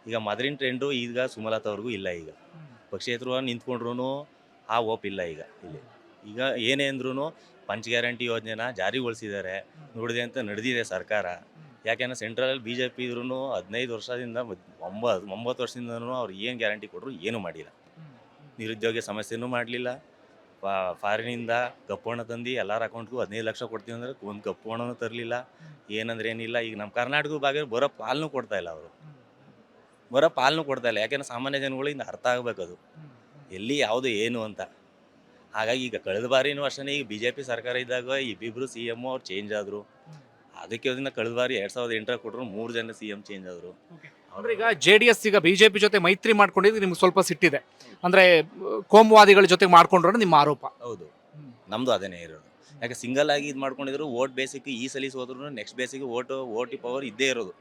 ಈಗ ಮದರಿನ್ ಟ್ರೆಂಡು ಈಗ ಸುಮಲತಾ ಅವ್ರಿಗೂ ಇಲ್ಲ ಈಗ. ಪಕ್ಷೇತರು ನಿಂತ್ಕೊಂಡ್ರು ಆ ಓಪ್ ಇಲ್ಲ ಈಗ ಇಲ್ಲಿ. ಈಗ ಏನೇ ಅಂದ್ರೂ ಪಂಚ ಗ್ಯಾರಂಟಿ ಯೋಜನೆನ ಜಾರಿಗೊಳಿಸಿದ್ದಾರೆ ನೋಡಿದೆ ಅಂತ ನಡೆದಿದೆ ಸರ್ಕಾರ. ಯಾಕೆಂದ್ರೆ ಸೆಂಟ್ರಲಲ್ಲಿ ಬಿ ಜೆ ಪಿ ಇದ್ರೂ ಹದಿನೈದು ವರ್ಷದಿಂದ ಒಂಬತ್ತು ಒಂಬತ್ತು ವರ್ಷದಿಂದನೂ ಅವ್ರು ಏನು ಗ್ಯಾರಂಟಿ ಕೊಟ್ಟರು ಏನೂ ಮಾಡಿಲ್ಲ. ನಿರುದ್ಯೋಗ ಸಮಸ್ಯೆನೂ ಮಾಡಲಿಲ್ಲ. ಫಾರಿನಿಂದ ಕಪ್ಪು ಹಣ ತಂದು ಎಲ್ಲರ ಅಕೌಂಟ್ಗೂ ಹದಿನೈದು ಲಕ್ಷ ಕೊಡ್ತೀವಿ ಅಂದ್ರೆ ಒಂದು ಕಪ್ಪು ಹಣನೂ ತರಲಿಲ್ಲ. ಏನಂದ್ರೆ ಏನಿಲ್ಲ, ಈಗ ನಮ್ಮ ಕರ್ನಾಟಕದ ಭಾಗ ಬರೋ ಪಾಲನ್ನು ಕೊಡ್ತಾ ಇಲ್ಲ ಅವರು. ಬರೋ ಪಾಲನ್ನು ಕೊಡ್ತಾ ಇಲ್ಲ. ಯಾಕೆಂದ್ರೆ ಸಾಮಾನ್ಯ ಜನಗಳಿಂದ ಅರ್ಥ ಆಗಬೇಕದು. ಎಲ್ಲಿ ಯಾವುದು ಏನು ಅಂತ. ಹಾಗಾಗಿ ಈಗ ಕಳೆದ ಬಾರಿನೂ ವರ್ಷನೇ ಈಗ ಬಿ ಜೆ ಪಿ ಸರ್ಕಾರ ಇದ್ದಾಗ ಇಬ್ಬಿಬ್ರು ಸಿ ಎಂ ಅವ್ರು ಚೇಂಜ್ ಆದರು. ಅದಕ್ಕೆ ಅದನ್ನ ಕಳೆದ ಬಾರಿ ಎರಡ್ ಸಾವಿರದ ಎಂಟರ ಕೊಟ್ಟರು ಮೂರು ಜನ ಸಿ ಎಂ ಚೇಂಜ್ ಆದರು. ಅಂದ್ರೆ ಈಗ ಜೆ ಡಿ ಎಸ್ ಈಗ ಬಿಜೆಪಿ ಜೊತೆ ಮೈತ್ರಿ ಮಾಡ್ಕೊಂಡಿದ್ದು ನಿಮ್ಗೆ ಸ್ವಲ್ಪ ಸಿಟ್ಟಿದೆ. ಅಂದ್ರೆ ಕೋಮುವಾದಿಗಳ ಜೊತೆ ಮಾಡ್ಕೊಂಡ್ರು ನಿಮ್ಮ ಆರೋಪ. ಹೌದು. ನಮ್ಮದು ಅದೇನೇ ಇರೋದು. ಯಾಕೆ ಸಿಂಗಲ್ ಆಗಿ ಇದು ಮಾಡ್ಕೊಂಡಿದ್ರು ಓಟ್ ಬೇಸಿಕ್ ಈ ಸಲ ಹೋದ್ರು ನೆಕ್ಸ್ಟ್ ಬೇಸಿಕ್ ಓಟ್ ಓಟಿ ಪವರ್ ಇದ್ದೇ ಇರೋದು.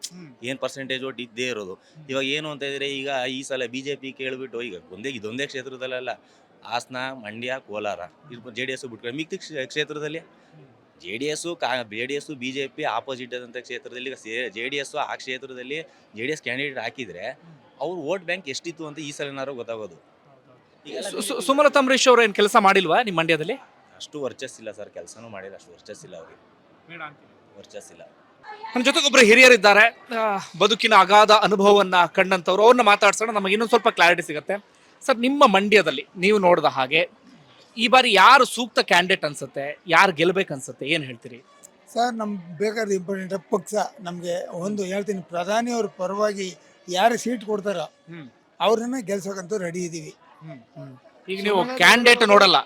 ಏನು ಪರ್ಸೆಂಟೇಜ್ ಓಟ್ ಇದ್ದೇ ಇರೋದು. ಇವಾಗ ಏನು ಅಂತ ಇದ್ರೆ ಈಗ ಈ ಸಲ ಬಿ ಜೆ ಪಿ ಕೇಳಿಬಿಟ್ಟು ಈಗ ಒಂದೇ ಇದೊಂದೇ ಕ್ಷೇತ್ರದಲ್ಲ Hassan Mandya Kolar. J D S ಬಿಟ್ಕೊಂಡು. ಮಿಕ್ಕಿದ ಕ್ಷೇ- ಕ್ಷೇತ್ರದಲ್ಲಿ? ಜೆ ಡಿ ಎಸ್ಸು ಕಾ J D S B J P opposite ಆದಂಥ ಕ್ಷೇತ್ರದಲ್ಲಿ ಜೆ ಡಿ ಎಸ್ಸು ಆ ಕ್ಷೇತ್ರದಲ್ಲಿ ಜೆ ಡಿ ಎಸ್ ಕ್ಯಾಂಡಿಡೇಟ್ ಹಾಕಿದ್ರೆ ಅವ್ರ ವೋಟ್ ಬ್ಯಾಂಕ್ ಎಷ್ಟಿತ್ತು ಅಂತ ಈ ಸಲನಾರು ಗೊತ್ತಾಗೋದು. ಈಗ ಸು- ಸು- ಸುಮಲತಾ ಅಂಬರೀಶ್ ಅವರು ಏನು ಕೆಲಸ ಮಾಡಿಲ್ವಾ ನಿಮ್ಮ ಮಂಡ್ಯದಲ್ಲಿ? ಅಷ್ಟು ವರ್ಚಸ್ಸಿಲ್ಲ ಸರ್ ಕೆಲಸನೂ ಮಾಡಿಲ್ಲ ಅಷ್ಟು ವರ್ಚಸ್ಸಿಲ್ಲ ಅವ್ರಿಗೆ. ವರ್ಚಸ್ಸಿಲ್ಲ. ನಮ್ಮ ಜೊತೆಗೊಬ್ಬರು ಹಿರಿಯರಿದ್ದಾರೆ. ಆ, ಬದುಕಿನ ಅಗಾಧ ಅನುಭವವನ್ನ ಕಂಡಂತವ್ರು ಅವ್ರನ್ನ ಮಾತಾಡ್ಸೋಣ ನಮಗೆ ಇನ್ನೊಂದು ಸ್ವಲ್ಪ ಕ್ಲಾರಿಟಿ ಸಿಗುತ್ತೆ. ಸರ್ ನಿಮ್ಮ ಮಂಡ್ಯದಲ್ಲಿ ನೀವು ನೋಡಿದ ಹಾಗೆ ಈ ಬಾರಿ ಯಾರು ಸೂಕ್ತ ಕ್ಯಾಂಡಿಡೇಟ್ ಅನ್ಸುತ್ತೆ? ಯಾರು ಗೆಲ್ಬೇಕು ಅನ್ಸುತ್ತೆ? ಏನು ಹೇಳ್ತೀರಿ? ಸರ್ ನಮ್ಗೆ ಬೇಕಾದ ಇಂಪಾರ್ಟೆಂಟ್ ಪಕ್ಷ ನಮಗೆ ಒಂದು ಹೇಳ್ತೀನಿ. ಪ್ರಧಾನಿ ಅವ್ರ ಪರವಾಗಿ ಯಾರು ಸೀಟ್ ಕೊಡ್ತಾರೋ. ಅವ್ರನ್ನ ಗೆಲ್ಸೋಕಂತೂ ರೆಡಿ ಇದ್ದೀವಿ ಈಗ ನೀವು ಕ್ಯಾಂಡಿಡೇಟ್ ನೋಡಲ್ಲ.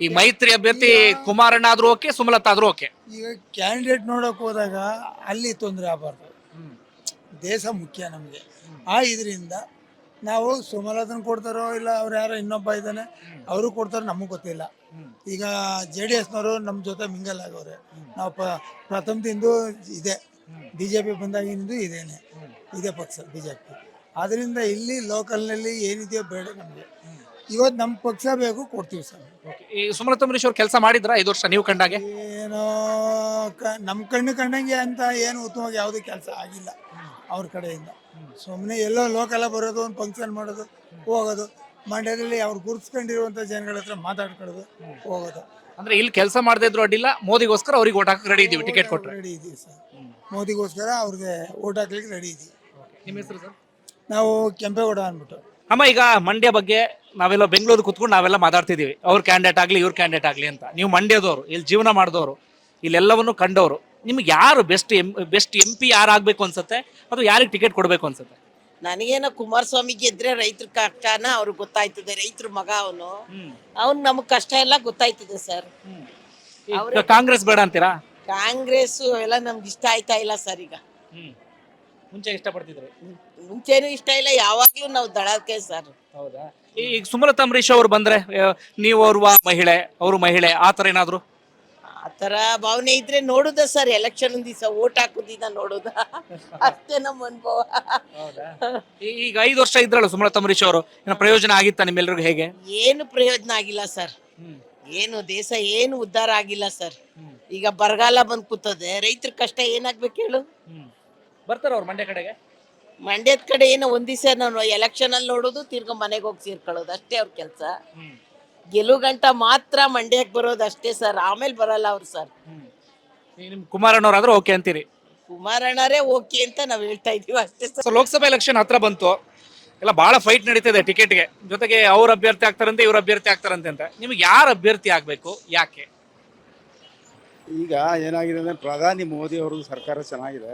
ಈ ಮೈತ್ರಿ ಅಭ್ಯರ್ಥಿ ಕುಮಾರಣ್ಣ ಆದ್ರೂ ಓಕೆ ಸುಮಲತಾ ಆದ್ರೂ ಓಕೆ. ಈಗ ಕ್ಯಾಂಡಿಡೇಟ್ ನೋಡೋಕೆ ಹೋದಾಗ ಅಲ್ಲಿ ತೊಂದರೆ ಆಗಬಾರ್ದು. ದೇಶ ಮುಖ್ಯ ನಮಗೆ. ಆ ಇದರಿಂದ ನಾವು ಸುಮಲತನ ಕೊಡ್ತಾರೋ ಇಲ್ಲ ಅವ್ರು ಯಾರೋ ಇನ್ನೊಬ್ಬ ಇದ್ದಾನೆ ಅವರು ಕೊಡ್ತಾರೋ ನಮಗೆ ಗೊತ್ತಿಲ್ಲ. ಈಗ ಜೆ ಡಿ ಎಸ್ನವರು ನಮ್ಮ ಜೊತೆ ಮಿಂಗಲ್ ಆಗವ್ರೆ ನಾವು ಪ ಪ್ರಥಮದಿಂದ ಇದೆ. ಬಿ ಜೆ ಪಿ ಬಂದಾಗಿಂದು ಇದೇನೆ. ಇದೇ ಪಕ್ಷ ಬಿ ಜೆ ಪಿ. ಆದ್ದರಿಂದ ಇಲ್ಲಿ ಲೋಕಲ್ನಲ್ಲಿ ಏನಿದೆಯೋ ಬೇಡ ನಮಗೆ. ಇವತ್ತು ನಮ್ಮ ಪಕ್ಷ ಬೇಕು ಕೊಡ್ತೀವಿ ಸರ್. ಈ ಸುಮಲತಾ ಅಂಬರೀಶ್ ಅವ್ರು ಕೆಲಸ ಮಾಡಿದ್ರ ಐದು ವರ್ಷ ನೀವು ಕಂಡಾಗೆ? ಏನೋ ಕ ನಮ್ಮ ಕಣ್ಣು ಕಂಡಂಗೆ ಅಂತ ಏನು ಉತ್ತಮವಾಗಿ ಯಾವುದೇ ಕೆಲಸ ಆಗಿಲ್ಲ. ಅವ್ರ ಕಡೆಯಿಂದ. ಸುಮ್ಮನೆ ಎಲ್ಲೋ ಲೋಕಲ್ಲ ಬರೋದು ಒಂದು ಫಂಕ್ಷನ್ ಮಾಡೋದು ಹೋಗೋದು. ಮಂಡ್ಯದಲ್ಲಿ ಅವ್ರು ಗುರುತಿಸ್ಕೊಂಡಿರುವಂಥ ಜನಗಳ ಹತ್ರ ಮಾತಾಡ್ಕೊಳ್ಳೋದು ಹೋಗೋದು. ಅಂದ್ರೆ ಇಲ್ಲಿ ಕೆಲಸ ಮಾಡದೇ ಇದ್ರು ಅಡ್ಡಿಲ್ಲ ಮೋದಿಗೋಸ್ಕರ ಅವ್ರಿಗೆ ಓಟ್ ಹಾಕಕ್ಕೆ ರೆಡಿ ಇದೀವಿ ಟಿಕೆಟ್ ಕೊಟ್ಟರೆ ರೆಡಿ ಇದ್ದೀವಿ ಸರ್. ಮೋದಿಗೋಸ್ಕರ ಅವ್ರಿಗೆ ಓಟ್ ಹಾಕ್ಲಿಕ್ಕೆ ರೆಡಿ ಇದ್ದೀವಿ ನಿಮ್ಮ ಹೆಸರು ಸರ್? ನಾವು ಕೆಂಪೇಗೌಡ ಅಂದ್ಬಿಟ್ಟು. ಅಮ್ಮ ಈಗ ಮಂಡ್ಯ ಬಗ್ಗೆ ನಾವೆಲ್ಲ ಬೆಂಗಳೂರು ಕುತ್ಕೊಂಡು ನಾವೆಲ್ಲ ಮಾತಾಡ್ತಿದ್ದೀವಿ ಅವ್ರ ಕ್ಯಾಂಡಿಡೇಟ್ ಆಗಲಿ ಇವ್ರ ಕ್ಯಾಂಡಿಡೇಟ್ ಆಗಲಿ ಅಂತ. ನೀವು ಮಂಡ್ಯದವರು ಇಲ್ಲಿ ಜೀವನ ಮಾಡಿದವರು ಇಲ್ಲೆಲ್ಲವನ್ನು ಕಂಡವರು. ನಿಮ್ಗೆ ಯಾರು best M best M P ಯಾರು ಆಗಬೇಕು ಅನ್ಸುತ್ತೆ? ಅಥವಾ ಯಾರಿಗೆ ಟಿಕೆಟ್ ಕೊಡಬೇಕು ಅನ್ಸುತ್ತೆ? ನನಗೇನೋ ಕುಮಾರಸ್ವಾಮಿ ಗೆದ್ರೆ ರೈತರ ಕಷ್ಟನ ಅವ್ರಿಗೆ ಗೊತ್ತಾಯ್ತದೆ ರೈತರ ಮಗ ಅವನು. ಅವ್ನು ನಮಗ್ ಕಷ್ಟ ಎಲ್ಲ ಗೊತ್ತಾಯ್ತದೆ ಸರ್. ಈಗ ಕಾಂಗ್ರೆಸ್ ಬೇಡ ಅಂತೀರಾ? ಕಾಂಗ್ರೆಸ್ ಎಲ್ಲ ನಮ್ಗೆ ಇಷ್ಟ ಆಯ್ತಾ ಇಲ್ಲ ಸರ್ ಈಗ. ಮುಂಚೆ ಇಷ್ಟಪಡ್ತಿದ್ರು? ಮುಂಚೆನೂ ಇಷ್ಟ ಇಲ್ಲ ಯಾವಾಗ್ಲೂ ನಾವು ದಳಕ್ಕೆ ಸರ್. ಹೌದಾ? ಈಗ ಸುಮಲತಾ ಅಂಬರೀಶ್ ಅವ್ರು ಬಂದ್ರೆ ಆ, ನೀವು ಅವ್ರ ಮಹಿಳೆ ಅವರು ಮಹಿಳೆ ಆ ಥರ ಏನಾದ್ರು? ತರ ಭಾವನೆ ಇದ್ರೆ ನೋಡುದ ಸರ್ ಎಲೆಕ್ಷನ್ ದಿವಸ ಓಟ್ ಹಾಕುದಿದ ನೋಡುದ. ಅಷ್ಟೇ ನಮ್ಮ ಅನುಭವ. ಈ- ಈಗ ಐದು ವರ್ಷ ಇದ್ರಲ್ಲ ಸುಮಲತಾ ಅಂಬರೀಶ್ ಅವರು ಏನೋ ಪ್ರಯೋಜನ ಆಗಿತ್ತಾ ನಿಮ್ಮೆಲ್ಲರಿಗೂ ಹೇಗೆ? ಏನು ಪ್ರಯೋಜನ ಆಗಿಲ್ಲ ಸರ್. ಏನು ದೇಶ ಏನು ಉದ್ಧಾರ ಆಗಿಲ್ಲ ಸರ್. ಈಗ ಬರಗಾಲ ಬಂದ್ ಕೂತದೆ ರೈತರ ಕಷ್ಟ ಏನಾಗ್ಬೇಕು ಹೇಳು? ಬರ್ತಾರ ಅವ್ರು ಮಂಡ್ಯ ಕಡೆಗೆ? ಮಂಡ್ಯದ ಕಡೆ ಏನೋ ಒಂದ್ ದಿವಸ ನಾನು ಎಲೆಕ್ಷನ್ ಅಲ್ಲಿ ನೋಡೋದು ತಿರ್ಗಾ ಮನೆಗೆ ಹೋಗಿ ಸೇರ್ಕೊಳ್ಳೋದು ಅಷ್ಟೇ ಅವ್ರ ಕೆಲಸ. ಗೆಲುವು ಗಂಟ ಮಾತ್ರ ಮಂಡ್ಯಕ್ಕೆ ಬರೋದು ಅಷ್ಟೇ ಸರ್ ಆಮೇಲೆ ಬರಲ್ಲ ಅವ್ರು ಸರ್. ನಿಮ್ ಕುಮಾರಣ್ಣವ್ರಾದ್ರೂ ಓಕೆ ಅಂತೀರಿ? ಕುಮಾರಣ್ಣರೇ ಓಕೆ ಅಂತ ನಾವು ಹೇಳ್ತಾ ಇದೀವಿ ಅಷ್ಟೇ ಸರ್. ಲೋಕಸಭೆ ಎಲೆಕ್ಷನ್ ಹತ್ರ ಬಂತು. ಎಲ್ಲ ಬಹಳ ಫೈಟ್ ನಡೀತಿದೆ ಟಿಕೆಟ್ಗೆ ಜೊತೆಗೆ ಅವ್ರ ಅಭ್ಯರ್ಥಿ ಆಗ್ತಾರಂತೆ ಇವ್ರ ಅಭ್ಯರ್ಥಿ ಆಗ್ತಾರಂತೆ ಅಂತ. ನಿಮ್ಗೆ ಯಾರು ಅಭ್ಯರ್ಥಿ ಆಗಬೇಕು? ಯಾಕೆ? ಈಗ ಏನಾಗಿದೆ ಅಂದ್ರೆ ಪ್ರಧಾನಿ ಮೋದಿ ಅವ್ರದ್ದು ಸರ್ಕಾರ ಚೆನ್ನಾಗಿದೆ.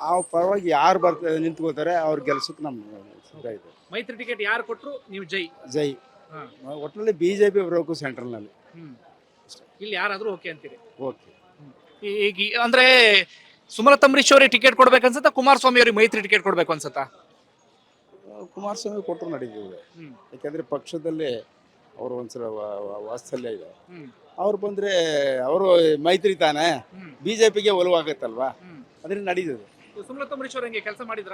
ಆ ಪರವಾಗಿ ಯಾರು ಬರ್ತಾರೆ ನಿಂತ್ಕೋತಾರೆ ಅವ್ರ ಗೆಲ್ಸಕ್ಕೆ ನಮ್ಮ ಇದೆ ಮೈತ್ರಿ ಟಿಕೆಟ್ ಯಾರು ಕೊಟ್ಟರು ನೀವು ಜೈ. ಜೈ. ಒಟ್ಟಿನಲ್ಲಿ ಬಿ ಜೆ ಪಿ ಬರಬೇಕು ಸೆಂಟ್ರಲ್ನಲ್ಲಿ. ಇಲ್ಲಿ ಯಾರಾದ್ರೂ ಓಕೆ ಅಂತೀರಿ? ಓಕೆ. ಈಗ ಈ- ಅಂದ್ರೆ ಸುಮಲತಾ ಅಂಬರೀಶ್ ಅವ್ರಿಗೆ ಟಿಕೆಟ್ ಕೊಡ್ಬೇಕು ಅನ್ಸುತ್ತಾ ಕುಮಾರಸ್ವಾಮಿ ಅವ್ರಿಗೆ ಮೈತ್ರಿ ಟಿಕೆಟ್ ಕೊಡ್ಬೇಕು ಅನ್ಸುತ್ತಾ? ಕುಮಾರಸ್ವಾಮಿ ಕೊಟ್ಟರು ನಡೀತದೆ. ಯಾಕೆಂದ್ರೆ ಪಕ್ಷದಲ್ಲಿ ಅವರು ಒಂದ್ಸಲ ವಾ- ವಾ- ವಾತ್ಸಲ್ಯ ಇದೆ. ಅವ್ರು ಬಂದ್ರೆ ಅವರು ಮೈತ್ರಿ ತಾನೆ? ಬಿಜೆಪಿಗೆ ಒಲವಾಗತ್ತಲ್ವಾ? ಅದರಿಂದ ನಡೀತದೆ. ಸುಮಲತಾ ಅಂಬರೀಶ್ ಅವ್ರು ಹೆಂಗೆ ಕೆಲಸ ಮಾಡಿದ್ರ?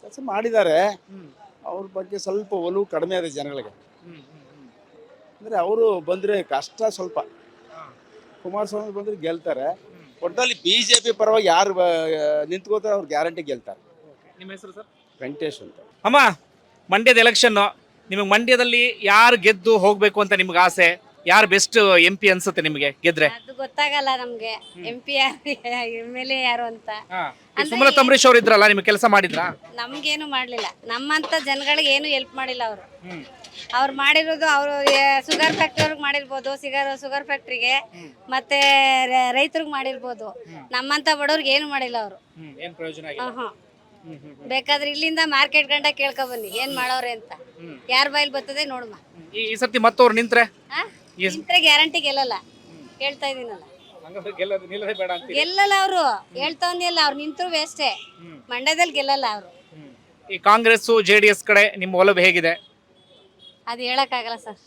ಕೆಲಸ ಮಾಡಿದ್ದಾರೆ. ಅವ್ರ ಬಗ್ಗೆ ಸ್ವಲ್ಪ ಒಲವು ಕಡಿಮೆ ಇದೆ ಜನಗಳಿಗೆ. ಅಂದ್ರೆ ಅವರು ಬಂದ್ರೆ ಕಷ್ಟ ಸ್ವಲ್ಪ. ಕುಮಾರಸ್ವಾಮಿ ಬಂದ್ರೆ ಗೆಲ್ತಾರೆ. ಒಟ್ಟಲ್ಲಿ ಬಿಜೆಪಿ ಪರವಾಗಿ ಯಾರು ನಿಂತ್ಕೋತಾರೆ ಅವ್ರು ಗ್ಯಾರಂಟಿ ಗೆಲ್ತಾರೆ. ನಿಮ್ಮ ಹೆಸರು ಸರ್? ವೆಂಕಟೇಶ್ ಅಂತ. ಅಮ್ಮ ಮಂಡ್ಯದ ಎಲೆಕ್ಷನ್ ನಿಮಗೆ ಮಂಡ್ಯದಲ್ಲಿ ಯಾರು ಗೆದ್ದು ಹೋಗ್ಬೇಕು ಅಂತ ನಿಮ್ಗೆ ಆಸೆ? ಯಾರು ಬೆಸ್ಟ್ ಎಂ ಪಿ ಅನ್ಸುತ್ತೆ ನಿಮ್ಗೆ? ಗೆದ್ರೆ? ಅದು ಗೊತ್ತಾಗಲ್ಲ ನಮ್ಗೆ. ಎಂ ಪಿ ಯಾರು ಎಂ ಎಲ್ ಎ ಯಾರು ಅಂತ. ಸುಮಲತಾ ಅಂಬರೀಶ್ ಅವ್ರು ಇದ್ರಲ್ಲ ನಿಮ್ಗೆ ಕೆಲಸ ಮಾಡಿದ್ರಾ? ನಮ್ಗೇನು ಮಾಡ್ಲಿಲ್ಲ. ನಮ್ಮಂತ ಜನಗಳಿಗೆ ಏನು ಹೆಲ್ಪ್ ಮಾಡಿಲ್ಲ ಅವರು. ಅವ್ರು ಮಾಡಿರೋದು ಅವರು ಸುಗರ್ ಫ್ಯಾಕ್ಟ್ರಿ ಅವ್ರಿಗೆ ಮಾಡಿರ್ಬೋದು ಸಿಗರ್ ಸುಗರ್ ಫ್ಯಾಕ್ಟ್ರಿಗೆ ಮತ್ತೆ ರೈತರಿಗೆ ಮಾಡಿರ್ಬೋದು. ನಮ್ಮಂತ ಬಡವ್ರಿಗೆ ಏನು ಮಾಡಿಲ್ಲ ಅವರು. ಏನ್ ಪ್ರಯೋಜನ ಬೇಕಾದ್ರೆ ಇಲ್ಲಿಂದ ಮಾರ್ಕೆಟ್ ಗಂಡ ಕೇಳ್ಕೊ ಬನ್ನಿ. ಏನ್ ಮಾಡೋರೆ ಅಂತ. ಯಾರ ಬಾಯಿಲ್ ಬರ್ತದೆ ನೋಡಮ್ಮ ಈ ಈ ಸರ್ತಿ ಮತ್ತವ್ರು ನಿಂತ್ರೆ? ನಿಂತ್ರೆ ಗ್ಯಾರಂಟಿ ಗೆಲ್ಲಲ್ಲ. ಹೇಳ್ತಾ ಇದೀನಲ್ಲ ಹಂಗಂದ್ರೆ ಗೆಲ್ಲೋದು ನಿಲ್ಲದೆ ಬೇಡ ಗೆಲ್ಲಲ್ಲ ಅವರು. ಹೇಳ್ತಾವನಿಲ್ಲ ಅವ್ರು ನಿಂತರು ವೇಸ್ಟೇ ಮಂಡ್ಯದಲ್ಲಿ ಗೆಲ್ಲಲ್ಲ ಅವರು. ಈ ಕಾಂಗ್ರೆಸ್ ಜೆ ಡಿ ಎಸ್ ಕಡೆ ನಿಮ್ಮ ಒಲವು ಹೇಗಿದೆ? ಅದು ಹೇಳಕ್ಕಾಗಲ್ಲ ಸರ್.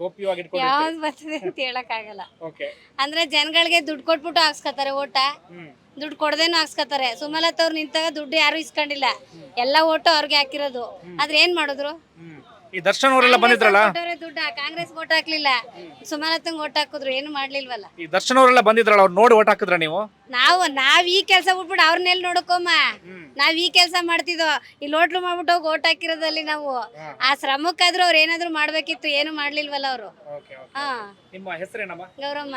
ಗೋಪ್ಯವಾಗಿ ಯಾವ್ದು ಬರ್ತದೆ ಅಂತ ಹೇಳಕ್ಕಾಗಲ್ಲ. ಓಕೆ. ಅಂದ್ರೆ ಜನಗಳಿಗೆ ದುಡ್ಡು ಕೊಟ್ಬಿಟ್ಟು ಹಾಕ್ಸ್ಕೊತಾರೆ ಓಟ. ದುಡ್ಡು ಕೊಡದೇನು ಹಾಕ್ಸ್ಕೊತಾರೆ. ಸುಮಲತ್ ಅವ್ರು ನಿಂತಾಗ ದುಡ್ಡು ಯಾರು ಇಸ್ಕೊಂಡಿಲ್ಲ. ಎಲ್ಲ ಓಟು ಅವ್ರಿಗೆ ಹಾಕಿರೋದು. ಆದ್ರೆ ಏನ್ ಮಾಡಿದ್ರು? ಈ ದರ್ಶನ್ ಅವರೆಲ್ಲ ಬಂದಿದ್ರಲ್ಲ? ದುಡ್ಡ? ಕಾಂಗ್ರೆಸ್ ಓಟ್ ಹಾಕ್ಲಿಲ್ಲ. ಸುಮಾರತ್ತಂಗ್ ಓಟ್ ಹಾಕಿದ್ರು ಏನು ಮಾಡ್ಲಿಲ್ವಲ್ಲ? ಈ ದರ್ಶನ್ ಅವರೆಲ್ಲ ಬಂದಿದ್ರಲ್ಲ ಅವ್ರು ನೋಡಿ ಓಟ್ ಹಾಕಿದ್ರ ನೀವು? ನಾವು ನಾವ್ ಈ ಕೆಲಸ ಬಿಟ್ಬಿಟ್ಟು ಅವ್ರನ್ನೆಲ್ಲಿ ನೋಡಕೋಮ್ಮ? ನಾವ್ ಈ ಕೆಲಸ ಮಾಡ್ತಿದ್ವು ಈ ಲೋಟ್ಲು ಮಾಡ್ಬಿಟ್ಟು ಹೋಗಿ ಓಟ್ ಹಾಕಿರೋದಲ್ಲಿ ನಾವು. ಆ ಶ್ರಮಕ್ಕಾದ್ರೂ ಅವ್ರು ಏನಾದ್ರು ಮಾಡ್ಬೇಕಿತ್ತು ಏನು ಮಾಡ್ಲಿಲ್ವಲ್ಲ ಅವರು. ಹಾ. ನಿಮ್ಮ ಹೆಸರೇನಮ್ಮ? ಗೌರಮ್ಮ.